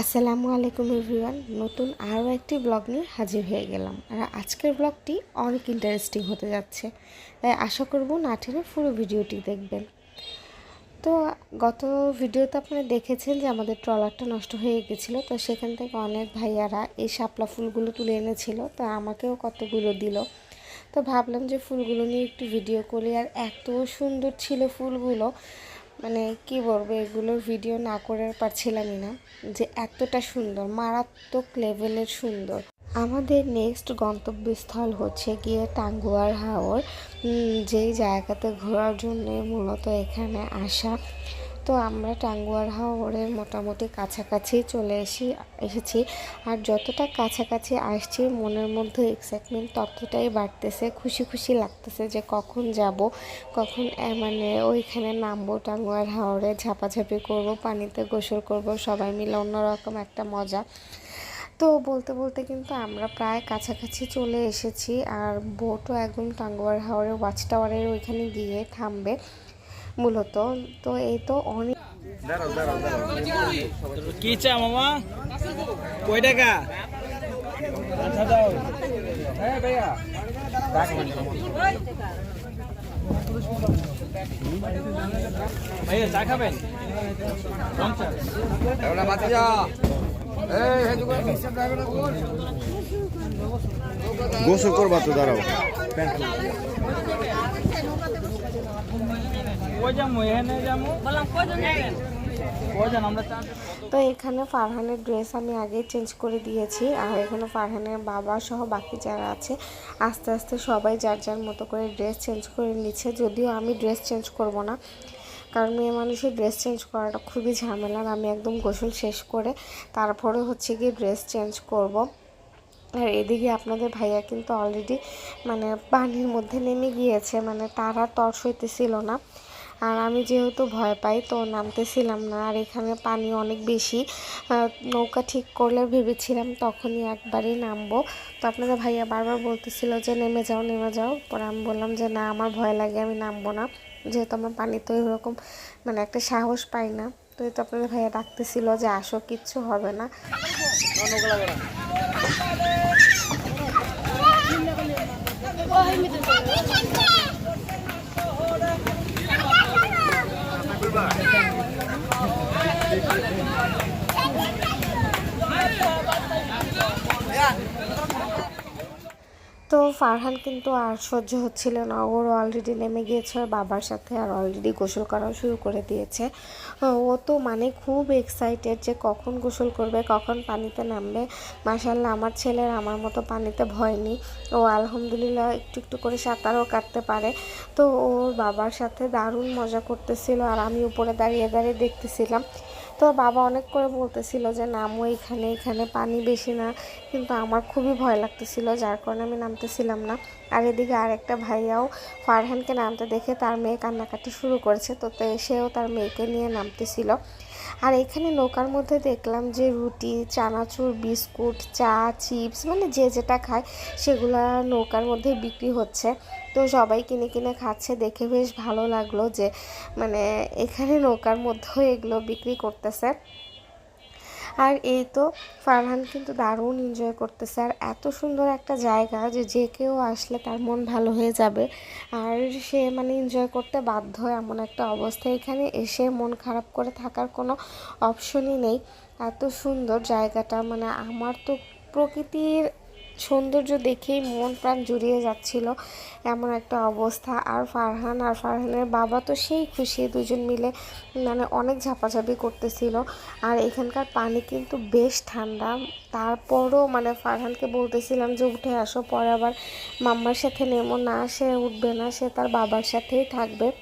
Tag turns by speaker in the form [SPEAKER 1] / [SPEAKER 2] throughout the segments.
[SPEAKER 1] আসসালামু আলাইকুম এভরিওয়ান, নতুন আরও একটি ব্লগ নিয়ে হাজির হয়ে গেলাম। আর আজকের ব্লগটি অনেক ইন্টারেস্টিং হতে যাচ্ছে, তাই আশা করব না টেনে পুরো ভিডিওটি দেখবেন। তো গত ভিডিওতে আপনারা দেখেছেন যে আমাদের ট্রলারটা নষ্ট হয়ে গেছিল, তো সেখান থেকে অনেক ভাইয়ারা এই শাপলা ফুলগুলো তুলে এনেছিল, তো আমাকেও কতগুলো দিল। তো ভাবলাম যে ফুলগুলো নিয়ে একটু ভিডিও করি, আর এত সুন্দর ছিল ফুলগুলো মানে কি বলব, এগুলোর ভিডিও না করে পারছিলামই না যে এতটা সুন্দর, মারাত্মক লেভেলের সুন্দর। আমাদের নেক্সট গন্তব্যস্থল হচ্ছে গিয়ে টাঙ্গুয়ার হাওর যেই জায়গাতে ঘোরার জন্য মূলত এখানে আসা তো আমরা টাঙ্গুয়ার হাওরের মোটামুটি কাছাকাছি চলে এসি, এসেছি। আর যতটা কাছাকাছি আসছি, মনের মধ্যে এক্সাইটমেন্ট ততটাই বাড়তেছে। খুশি খুশি লাগতেছে যে কখন যাব, কখন মানে ওইখানে নামবো, টাঙ্গুয়ার হাওরে ঝাপাঝাপি করব, পানিতে গোসল করব, সবাই মিলে অন্যরকম একটা মজা। তো বলতে বলতে কিন্তু আমরা প্রায় কাছাকাছি চলে এসেছি। আর বোটও একদম টাঙ্গুয়ার হাওরের ওয়াচ টাওয়ারের ওইখানে গিয়ে থামবে। মূলত। তো এই তো অনেক
[SPEAKER 2] কি চা মামা? কয় টাকা? আচ্ছা দাও হ্যাঁ ভাইয়া। ভাইয়া চা খাবেন? পঞ্চাশ
[SPEAKER 3] গোসল করবা তো দাঁড়াও।
[SPEAKER 2] কই এখানে বললাম আমরা
[SPEAKER 1] তো এখানে ফারহানের ড্রেস আমি আগেই চেঞ্জ করে দিয়েছি আর এখানে ফারহানের বাবা সহ বাকি যারা আছে আস্তে আস্তে সবাই যার যার মতো করে ড্রেস চেঞ্জ করে নিচ্ছে। যদিও আমি ড্রেস চেঞ্জ করব না কারণ মেয়ে মানুষের ড্রেস চেঞ্জ করাটা খুবই ঝামেলার আমি একদম গোসল শেষ করে তারপরে হচ্ছে গিয়ে ড্রেস চেঞ্জ করব। আর এদিকে আপনাদের ভাইয়া কিন্তু অলরেডি মানে পানির মধ্যে নেমে গিয়েছে মানে তার আর তর্স হইতেছিল না। আর আমি যেহেতু ভয় পাই, তো নামতেছিলাম না। আর এখানে পানি অনেক বেশি। নৌকা ঠিক করলে ভেবেছিলাম তখনই একবারই নামবো। তো আপনাদের ভাইয়া বারবার বলতেছিল যে, নেমে যাও নেমে যাও। পরে আমি বললাম যে, না, আমার ভয় লাগে, আমি নামবো না। যেহেতু আমার পানি তো ওইরকম মানে একটা সাহস পাই না। তো এই তো আপনাদের ভাইয়া ডাকতেছিল যে, আসো, কিচ্ছু হবে না। তো ফারহান কিন্তু আর সহ্য হচ্ছিল না। ওর অলরেডি নেমে গিয়েছে, বাবার সাথে আর অলরেডি গোসল করাও শুরু করে দিয়েছে। ও তো মানে খুব এক্সাইটেড যে কখন গোসল করবে, কখন পানিতে নামবে। মাসাল্লাহ আমার ছেলের আমার মতো পানিতে ভয় নেই। ও আলহামদুলিল্লাহ একটু একটু করে সাঁতারও কাটতে পারে। তো ওর বাবার সাথে দারুণ মজা করতেছিল আর আমি উপরে দাঁড়িয়ে দাঁড়িয়ে দেখতেছিলাম। তো বাবা অনেক করে বলতেছিল যে, নামো এখানে এখানে পানি বেশি না। কিন্তু আমার খুবই ভয় লাগতেছিল, যার কারণে আমি নামতেছিলাম না। আর এদিকে আরেকটা ভাইয়াও ফারহানকে নামতে দেখে তার মেয়ে কান্নাকাটি শুরু করেছে। তো সেও তার মেয়েকে নিয়ে নামতেছিল। আর এখানে নৌকার মধ্যে দেখলাম যে রুটি, চানাচুর, বিস্কুট, চা, চিপস মানে যে যেটা খায়, সেগুলো নৌকার মধ্যে বিক্রি হচ্ছে। তো সবাই কিনে কিনে খাচ্ছে, দেখে বেশ ভালো লাগল যে মানে এখানে নৌকার মধ্যেও এগুলো বিক্রি করতেছে। আর এই তো ফারহান কিন্তু দারুণ এনজয় করতেছে। আর এত সুন্দর একটা জায়গা যে যে কেউ আসলে তার মন ভালো হয়ে যাবে। আর সে মানে এনজয় করতে বাধ্য এমন একটা অবস্থা। এখানে এসে মন খারাপ করে থাকার কোনো অপশনই নেই। এত সুন্দর জায়গাটা। মানে আমার তো প্রকৃতির সৌন্দর্য দেখেই মন প্রাণ জুড়িয়ে যাচ্ছিল এমন একটা অবস্থা। আর ফারহান আর ফারহানের বাবা তো সেই খুশি, দুজন মিলে মানে অনেক ঝাপাঝাপি করতেছিল। আর এখানকার পানি কিন্তু বেশ ঠান্ডা। তারপরও মানে ফারহানকে বলতেছিলাম যে, উঠে আসো, পরে আবার মাম্মার সাথে নেমো। না, সে উঠবে না, সে তার বাবার সাথেই থাকবে।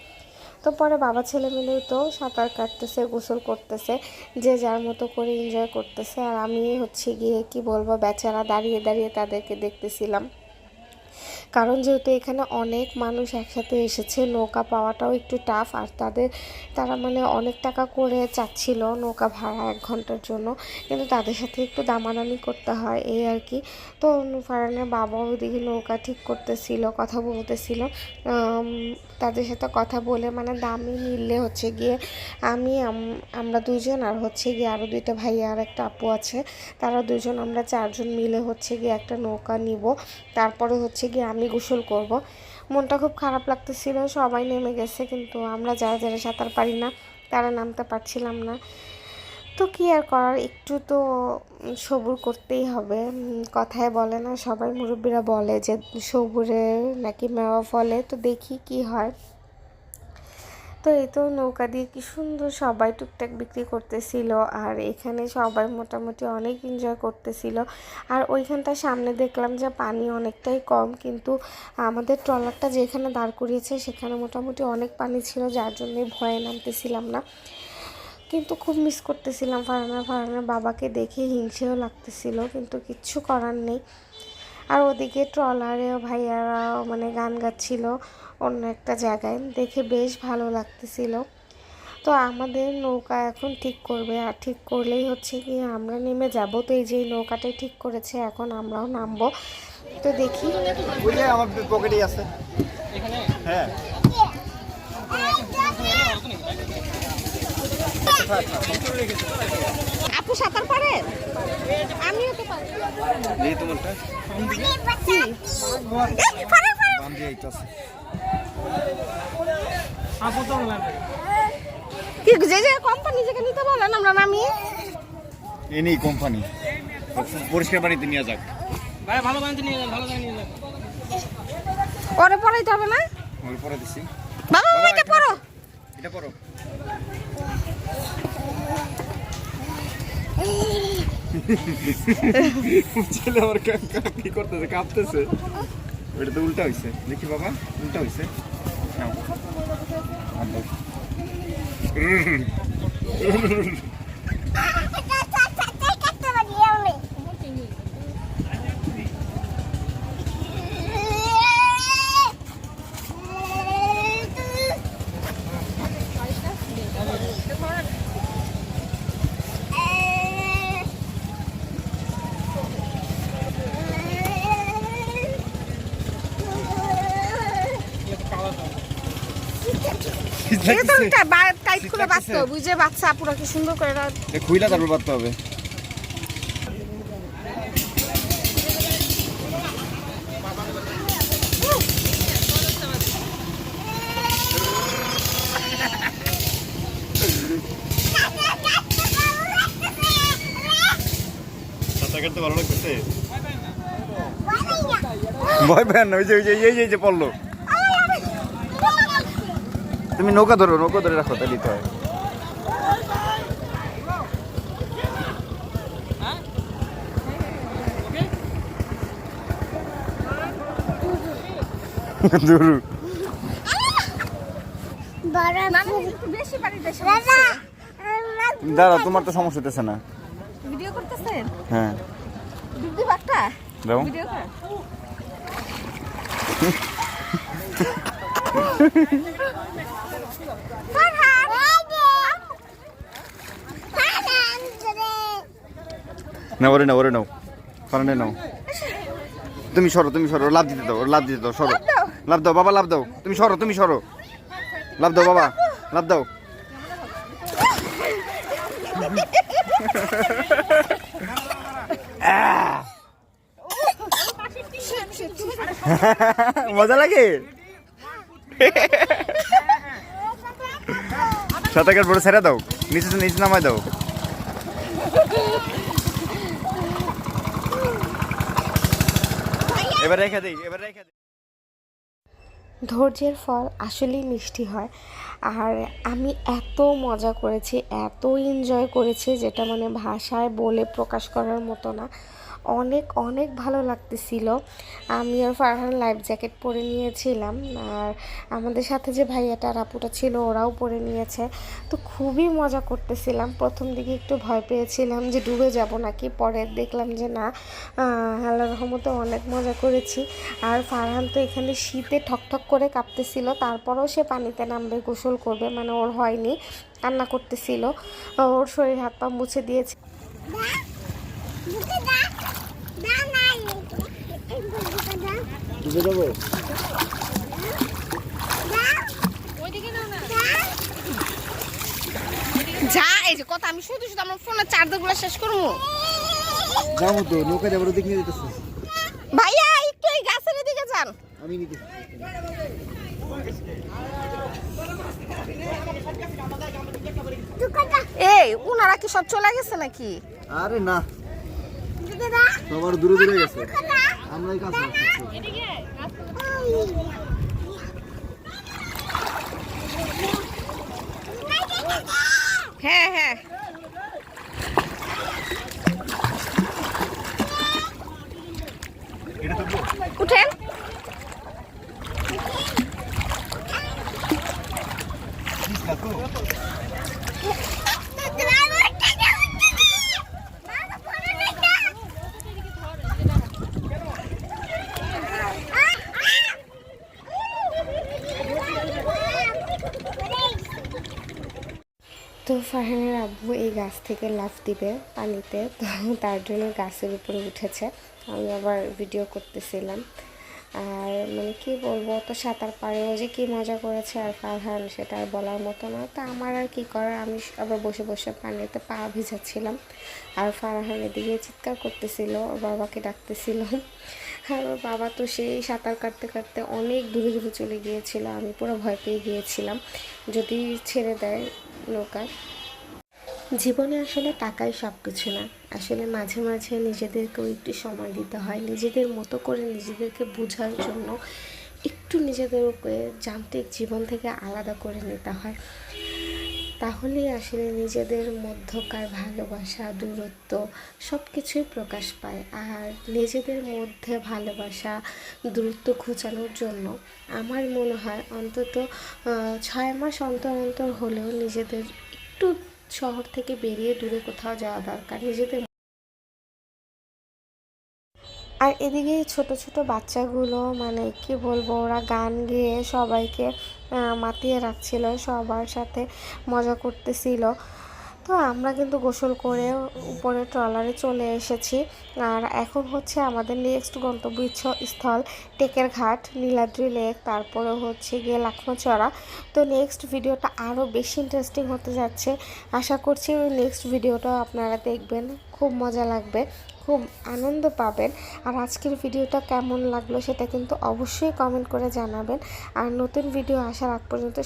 [SPEAKER 1] তো পরে বাবা ছেলে মিলেই তো সাঁতার কাটতেছে, গোসল করতেছে, যে যার মতো করে এনজয় করতেছে। আর আমি হচ্ছে গিয়ে, কি বলব, বেচারা দাঁড়িয়ে দাঁড়িয়ে তাদেরকে দেখতেছিলাম। কারণ যেহেতু এখানে অনেক মানুষ একসাথে এসেছে, নৌকা পাওয়াটাও একটু টাফ আর তাদের, তারা মানে অনেক টাকা করে চাচ্ছিল নৌকা ভাড়া এক ঘণ্টার জন্য, কিন্তু তাদের সাথে একটু দামাদামি করতে হয় এই আর কি। তো ফারানের বাবা ওইদিকে নৌকা ঠিক করতেছিল, কথা বলতেছিল তাদের সাথে কথা বলে মানে দামই মিললে হচ্ছে গিয়ে আমি আমরা দুইজন আর হচ্ছে গিয়ে আরও দুইটা ভাইয়া আর একটা আপু আছে, তারা দুজন আমরা চারজন মিলে হচ্ছে গিয়ে একটা নৌকা নিব, তারপরে হচ্ছে গিয়ে আমি গোসল করব। মনটা খুব খারাপ লাগতেছিল, সবাই নেমে গেছে, কিন্তু আমরা যারা যারা সাঁতার পারি না, তারা নামতে পারছিলাম না। তো কী আর করার, একটু তো সবুর করতেই হবে। কথায় বলে না, সবাই মুরব্বীরা বলে যে সবুরে নাকি মেওয়া ফলে, তো দেখি কি হয়। তো এই তো নৌকা দিয়ে কি সুন্দর সবাই টুকটাক বিক্রি করতেছিল আর এখানে সবাই মোটামুটি অনেক এনজয় করতেছিল। আর ওইখানটা সামনে দেখলাম যে পানি অনেকটাই কম, কিন্তু আমাদের ট্রলারটা যেখানে দাঁড় করিয়েছে সেখানে মোটামুটি অনেক পানি ছিল, যার জন্যই ভয়ে নামতেছিলাম না। কিন্তু খুব মিস করতেছিলাম ফারানা, ফারানার বাবাকে দেখে হিংসেও লাগতেছিল, কিন্তু কিচ্ছু করার নেই। আর ওদিকে ট্রলারেও ভাইয়ারাও মানে গান গাচ্ছিল অন্য একটা জায়গায়। দেখে বেশ ভালো লাগতেছিল। তো আমাদের নৌকা এখন ঠিক করবে। আর ঠিক করলেই হচ্ছে কি আমরা নেমে যাব। তো এই যে নৌকাটাই ঠিক করেছে, এখন আমরাও নামবো। তো দেখি।
[SPEAKER 3] আমার পকেটেই আছে। হ্যাঁ।
[SPEAKER 1] আপু সাঁতার পারেন আমিও তো পারি।
[SPEAKER 3] এই তোমারটা বাম
[SPEAKER 2] আপু তো লাগবে
[SPEAKER 1] কি যে যে কোম্পানি যেখানে নিতে বলেন আমরা নামি?
[SPEAKER 3] এনেই কোম্পানি পরিষ্কার পানিতে নিয়ে যাক।
[SPEAKER 2] ভাই ভালো নিয়ে যান ভালো বানিয়ে নিয়ে যান।
[SPEAKER 1] পরে পড়াইতে হবে না?
[SPEAKER 3] ওর পরে দিছি।
[SPEAKER 1] বাবা বাবা এটা পড়ো।
[SPEAKER 3] এটা পড়ো। ছেলে আমার কা- করতেছে কাঁপতেছে? ওটা তো উল্টা হয়েছে দেখি বাবা উল্টা হয়েছে নাও। আর দাও।
[SPEAKER 1] এটা তো একটা টাইট করে বাঁচতে হবে বুঝে বাচ্চা পুরো কি সুন্দর করে এটা
[SPEAKER 3] এ খুইলা তারপর বাঁধতে হবে। সাঁতার ভালো লাগতেছে। ভয় পেন না। ওই যে ওই যে এই যে পড়ল। তুমি নৌকা ধরো নৌকা ধরে রাখো তাহলে তো হয়। দুরু দাঁড়া তোমার তো সমস্যা হতেছে না।
[SPEAKER 1] ভিডিও করতেছেন?
[SPEAKER 3] হ্যাঁ।
[SPEAKER 1] দিদি বাট্টা
[SPEAKER 3] দাও।
[SPEAKER 1] ভিডিও কর।
[SPEAKER 3] না ওরে নাও ওরে নাও। ফারানে নাও। তুমি সরো তুমি সরো লাভ দিতে দাও লাভ দিতে দাও সরো। লাভ দাও। বাবা লাভ দাও। তুমি সরো তুমি সরো। লাভ দাও বাবা লাভ দাও। মজা লাগে? সাঁতার কাট বড় ছেড়ে দাও। নিচে নিচে নামায় দাও। এবার রেখে দিই, এবার রেখে দিই।
[SPEAKER 1] ধৈর্যের ফল আসলেই মিষ্টি হয়। আর আমি এত মজা করেছি, এত এনজয় করেছি, যেটা মানে ভাষায় বলে প্রকাশ করার মতো না। অনেক অনেক ভালো লাগতেছিল। আমি আর ফারহান লাইফ জ্যাকেট পরে নিয়েছিলাম। আর আমাদের সাথে যে ভাইয়াটা আর আপুটা ছিল, ওরাও পরে নিয়েছে। তো খুবই মজা করতেছিলাম। প্রথম দিকে একটু ভয় পেয়েছিলাম যে ডুবে যাব নাকি, পরে দেখলাম যে না আল্লাহ রহমতে অনেক মজা করেছি। আর ফারহান তো এখানে শীতে ঠকঠক করে কাঁপতেছিল, তারপরেও সে পানিতে নামবে, গোসল করবে মানে ওর হয়নি, কান্না করতেছিল। ওর শরীর হাত পা মুছে দিয়েছে
[SPEAKER 3] ডুবে যাব
[SPEAKER 1] যা এই যে কথা আমি শুধু শুধু আমার ফোনের চার্জারগুলো শেষ করব।
[SPEAKER 3] যাব তো নৌকা যাব দেখে দিতেছে
[SPEAKER 1] ভাইয়া একটু এই গাছের দিকে যান।
[SPEAKER 3] আমি নিতে।
[SPEAKER 1] এই ওনারা কি সব চলে গেছে নাকি?
[SPEAKER 3] আরে না। সবার দূরে দূরে গেছে। আমরাই কাছে।
[SPEAKER 1] হ্যাঁ হ্যাঁ। উঠেন। তো। এই গাছ থেকে লাফ দিবে পানিতে। তো তার জন্য গাছের উপরে উঠেছে। আমি আবার ভিডিও করতেছিলাম। আর মানে কি বলব তো সাঁতার পাড়েও যে কি মজা করেছে আর ফারহান, সেটা আর বলার মতো না। তো আমার আর কি করার? আমি আবার বসে বসে পানিতে পা ভিজাচ্ছিলাম। আর ফারহান এদিকে চিৎকার করতেছিল বাবাকে ডাকতেছিল। আর ওর বাবা তো সেই সাঁতার কাটতে কাটতে অনেক দূরে দূরে চলে গিয়েছিল। আমি পুরো ভয় পেয়ে গিয়েছিলাম। যদি ছেড়ে দেয় নৌকা জীবনে আসলে টাকাই সব কিছু না। আসলে মাঝে মাঝে নিজেদেরকেও একটু সময় দিতে হয়। নিজেদের মতো করে নিজেদেরকে বোঝার জন্য একটু নিজেদেরকে যান্ত্রিক জীবন থেকে আলাদা করে নিতে হয়। তাহলেই আসলে নিজেদের মধ্যকার ভালোবাসা, দূরত্ব সব কিছুই প্রকাশ পায়। আর নিজেদের মধ্যে ভালোবাসা, দূরত্ব খোঁচানোর জন্য আমার মনে হয় অন্তত ছয় মাস অন্তর অন্তর হলেও নিজেদের একটু শহর থেকে বেরিয়ে দূরে কোথাও যাওয়া দরকার, নিজেদের আর এদিকে ছোট ছোট বাচ্চাগুলো মানে কি বলব, ওরা গান গেয়ে সবাইকে মাতিয়ে রাখছিল, সবার সাথে মজা করতেছিল। তো আমরা কিন্তু গোসল করে উপরে ট্রলারে চলে এসেছি। আর এখন হচ্ছে আমাদের নেক্সট গন্তব্য স্থল টেকের ঘাট নীলাদ্রি লেক তারপরে হচ্ছে গিয়ে লাখনোচড়া। তো নেক্সট ভিডিওটা আরও বেশি ইন্টারেস্টিং হতে যাচ্ছে। আশা করছি নেক্সট ভিডিওটাও আপনারা দেখবেন, খুব মজা লাগবে, খুব আনন্দ পাবেন। আর আজকের ভিডিওটা কেমন লাগল সেটা কিন্তু অবশ্যই কমেন্ট করে জানাবেন। আর নতুন ভিডিও আসার আগ পর্যন্ত